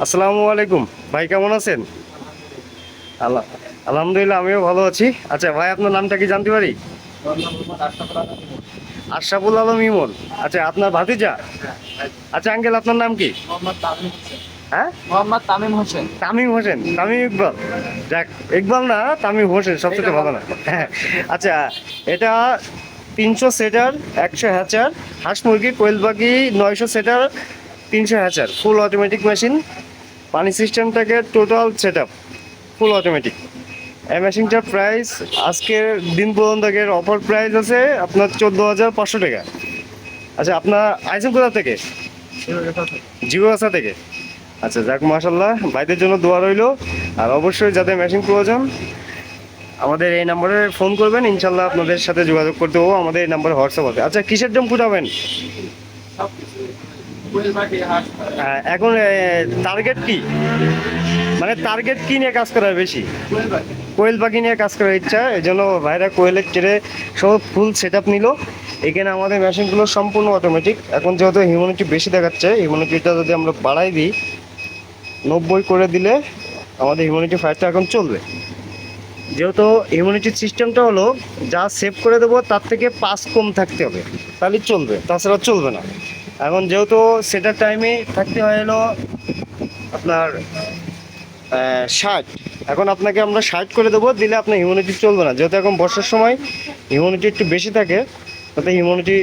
আসসালামু আলাইকুম। ভাই কেমন আছেন? আল্লাহ আলহামদুলিল্লাহ আমিও ভালো আছি। আচ্ছা ভাই আপনার নামটা কি জানতে পারি? আশরাফুল আলম ইমন। আচ্ছা আপনার ভাতিজা? আচ্ছা আঙ্কেল আপনার নাম কি? হ্যাঁ? মোহাম্মদ তামিম হোসেন। তামিম হোসেন তামিম ইকবাল। যাক ইকবাল না তামিম হোসেন সবচেয়ে ভালো না। হ্যাঁ আচ্ছা এটা তিনশো সেটার একশো হ্যাচার হাঁস মুরগি কোয়েল পাখি নয়শো সেটার তিনশো হ্যাচার ফুল অটোমেটিক মেশিন পানি সিস্টেমটাকে টোটাল সেট ফুল অটোমেটিক এই মেশিনটার প্রাইস আজকের দিন পর্যন্ত অফার প্রাইস আছে আপনার চোদ্দ হাজার পাঁচশো টাকা। আচ্ছা আপনার আইসেন কোথা থেকে? জিও আসা থেকে। আচ্ছা যাক মাশাল্লাহ ভাইদের জন্য দোয়া রইল। আর অবশ্যই যাদের মেশিন প্রয়োজন, আমাদের এই নম্বরে ফোন করবেন ইনশাল্লাহ আপনাদের সাথে যোগাযোগ করতে হব আমাদের এই নম্বরে হোয়াটসঅ্যাপ আছে। আচ্ছা কিসের জন্য ফুটাবেন এখন টার্গেট কি? মানে টার্গেট কি নিয়ে কাজ করার বেশি? কোয়েল পাখি নিয়ে কাজ করার ইচ্ছা এই জন্য ভাইরা কোয়েলের টেরে সব ফুল সেট আপ নিল। এখানে আমাদের মেশিনগুলো সম্পূর্ণ অটোমেটিক এখন যেহেতু হিউম্যানিটি বেশি দেখাচ্ছে হিউম্যানিটিটা যদি আমরা বাড়াই দিই, নব্বই করে দিলে আমাদের হিউম্যানিটি ফায়ারটা এখন চলবে। যেহেতু হিউম্যানিটির সিস্টেমটা হলো, যা সেভ করে দেবো, তার থেকে পাস কম থাকতে হবে। তাহলে চলবে, তাছাড়া চলবে না। এখন যেহেতু সেটার টাইমে থাকতে হয় হলো আপনার ষাট। এখন আপনাকে আমরা ষাট করে দেবো, দিলে আপনার হিউম্যানিটি চলবে না। যেহেতু এখন বর্ষার সময় হিউম্যানিটি একটু বেশি থাকে, তাতে হিউম্যানিটি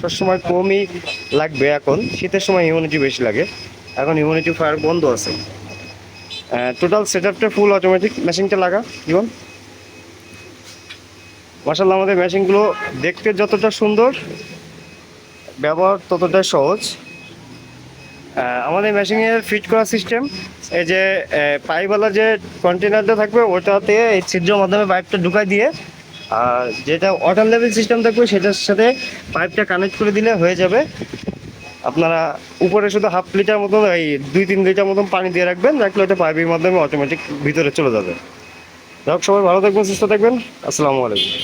সবসময় কমই লাগবে এখন। শীতের সময় হিউম্যানিটি বেশি লাগে। এখন হিউম্যানিটি ফায়ার বন্ধ আছে। টোটাল সেট আপটা ফুল অটোমেটিক মেশিনটা লাগা, জীবন। মাসাল্লাহ আমাদের মেশিনগুলো দেখতে যতটা সুন্দর, ব্যবহার ততটা সহজ। আমাদের মেশিনের ফিট করা সিস্টেম এই যে পাইপওয়ালা যে কন্টেনারটা থাকবে, ওটাতে এই ছিদ্রের মাধ্যমে পাইপটা ঢুকাই দিয়ে, আর যেটা ওয়াটার লেভেল সিস্টেম থাকবে, সেটার সাথে পাইপটা কানেক্ট করে দিলে হয়ে যাবে। আপনারা উপরে শুধু হাফ লিটার মতন এই দুই, তিন লিটার মতন পানি দিয়ে রাখবেন, রাখলে ওটা পাইপের মাধ্যমে অটোমেটিক ভিতরে চলে যাবে। যাই সবাই ভালো থাকবেন, সুস্থ থাকবেন। আসসালামু আলাইকুম।